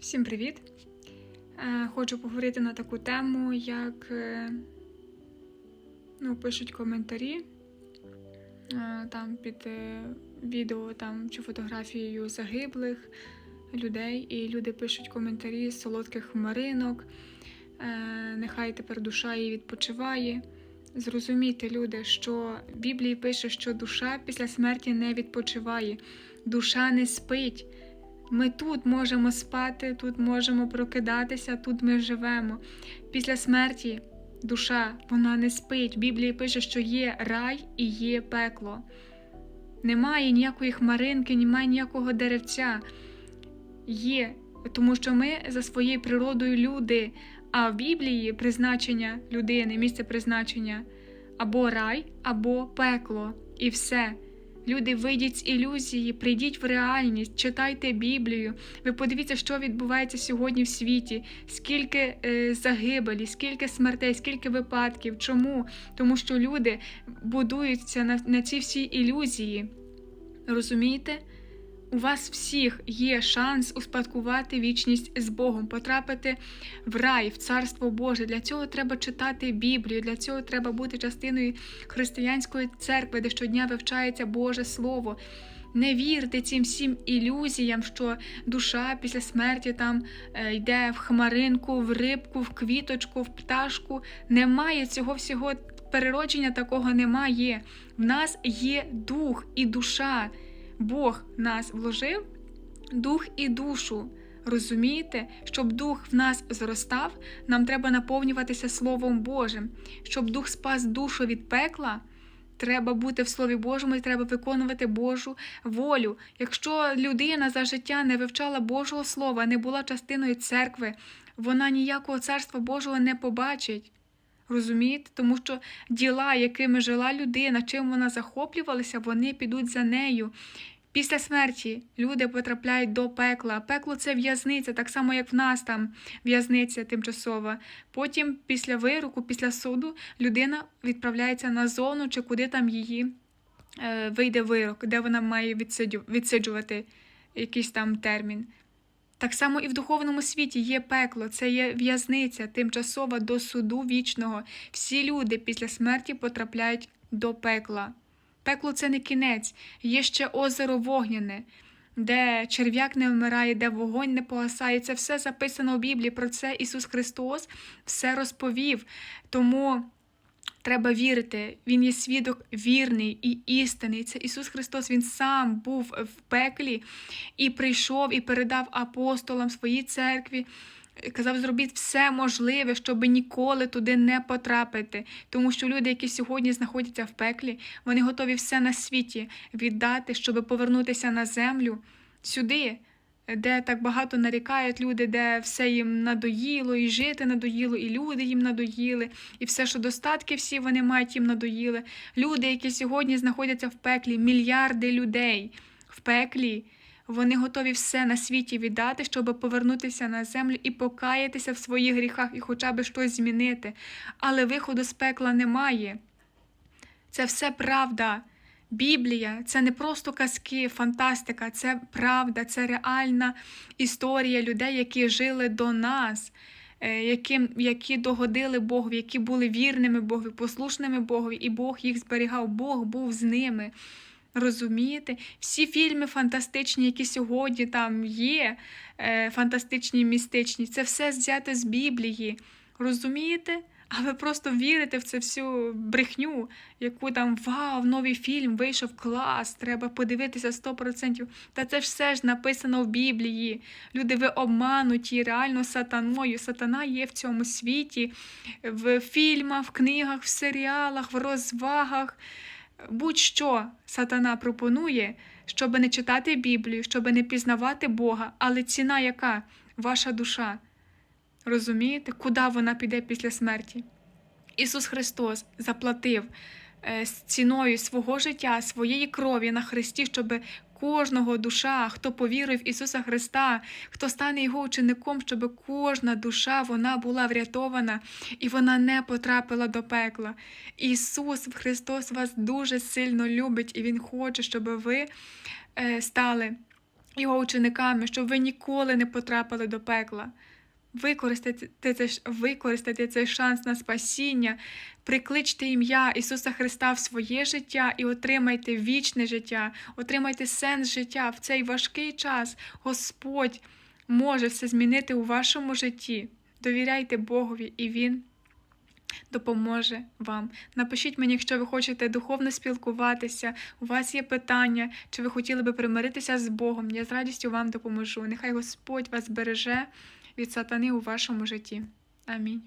Всім привіт! Е, Хочу поговорити на таку тему, як е, ну, пишуть коментарі е, там під відео там, чи фотографією загиблих людей, і люди пишуть коментарі з солодких хмаринок. Нехай тепер душа її відпочиває. Зрозумійте, люди, що в Біблії пише, що душа після смерті не відпочиває, душа не спить. Ми тут можемо спати, тут можемо прокидатися, тут ми живемо. Після смерті душа вона не спить. В Біблії пише, що є рай і є пекло. Немає ніякої хмаринки, немає ніякого деревця. Є, тому що ми за своєю природою люди, а в Біблії призначення людини, місце призначення або рай, або пекло. І все. Люди, вийдіть з ілюзії, прийдіть в реальність, читайте Біблію. Ви подивіться, що відбувається сьогодні в світі, скільки е, загибелі, скільки смертей, скільки випадків. Чому? Тому що люди будуються на, на ці всі ілюзії. Розумієте? У вас всіх є шанс успадкувати вічність з Богом, потрапити в рай, в Царство Боже. Для цього треба читати Біблію, для цього треба бути частиною християнської церкви, де щодня вивчається Боже Слово. Не вірте цим всім ілюзіям, що душа після смерті там е, йде в хмаринку, в рибку, в квіточку, в пташку. Немає цього всього переродження такого немає. В нас є дух і душа. Бог нас вложив дух і душу. Розумієте, щоб дух в нас зростав, нам треба наповнюватися Словом Божим. Щоб дух спас душу від пекла, треба бути в Слові Божому і треба виконувати Божу волю. Якщо людина за життя не вивчала Божого Слова, не була частиною церкви, вона ніякого царства Божого не побачить. Розумієте? Тому що діла, якими жила людина, чим вона захоплювалася, вони підуть за нею. Після смерті люди потрапляють до пекла. Пекло це в'язниця, так само, як в нас там в'язниця тимчасова. Потім, після вироку, після суду, людина відправляється на зону чи куди там її е, вийде вирок, де вона має відсиджувати якийсь там термін. Так само і в духовному світі є пекло, це є в'язниця, тимчасова до суду вічного. Всі люди після смерті потрапляють до пекла. Пекло це не кінець, є ще озеро вогняне, де черв'як не вмирає, де вогонь не погасає. Це все записано в Біблії. Про це Ісус Христос все розповів. Тому треба вірити. Він є свідок вірний і істинний. Це Ісус Христос, Він сам був в пеклі і прийшов і передав апостолам своїй церкві. Казав, зробіть все можливе, щоб ніколи туди не потрапити. Тому що люди, які сьогодні знаходяться в пеклі, вони готові все на світі віддати, щоб повернутися на землю сюди, де так багато нарікають люди, де все їм надоїло, і жити надоїло, і люди їм надоїли, і все, що достатки всі вони мають, їм надоїли. Люди, які сьогодні знаходяться в пеклі, мільярди людей в пеклі. Вони готові все на світі віддати, щоб повернутися на землю і покаятися в своїх гріхах і хоча б щось змінити. Але виходу з пекла немає. Це все правда. Біблія це не просто казки, фантастика, це правда, це реальна історія людей, які жили до нас, е, які, які догодили Богові, які були вірними Богові, послушними Богові, і Бог їх зберігав, Бог був з ними. Розумієте? Всі фільми фантастичні, які сьогодні там є, е, фантастичні, містичні, це все взяте з Біблії. Розумієте? А ви просто вірите в цю всю брехню, яку там вау, новий фільм вийшов клас, треба подивитися 100%. Та це все ж написано в Біблії. Люди, ви обмануті реально сатаною. Сатана є в цьому світі, в фільмах, в книгах, в серіалах, в розвагах. Будь-що сатана пропонує, щоб не читати Біблію, щоб не пізнавати Бога, але ціна яка? Ваша душа. Розумієте, куди вона піде після смерті? Ісус Христос заплатив е, ціною свого життя, своєї крові на Христі, щоб кожного душа, хто повірує в Ісуса Христа, хто стане Його учеником, щоб кожна душа вона була врятована і вона не потрапила до пекла. Ісус Христос вас дуже сильно любить, і Він хоче, щоб ви е, стали його учениками, щоб ви ніколи не потрапили до пекла. Використайте, це, використайте цей шанс на спасіння, прикличте ім'я Ісуса Христа в своє життя і отримайте вічне життя, отримайте сенс життя в цей важкий час. Господь може все змінити у вашому житті. Довіряйте Богові, і Він допоможе вам. Напишіть мені, якщо ви хочете духовно спілкуватися, у вас є питання, чи ви хотіли би примиритися з Богом. Я з радістю вам допоможу. Нехай Господь вас береже від сатани у вашому житті. Амінь.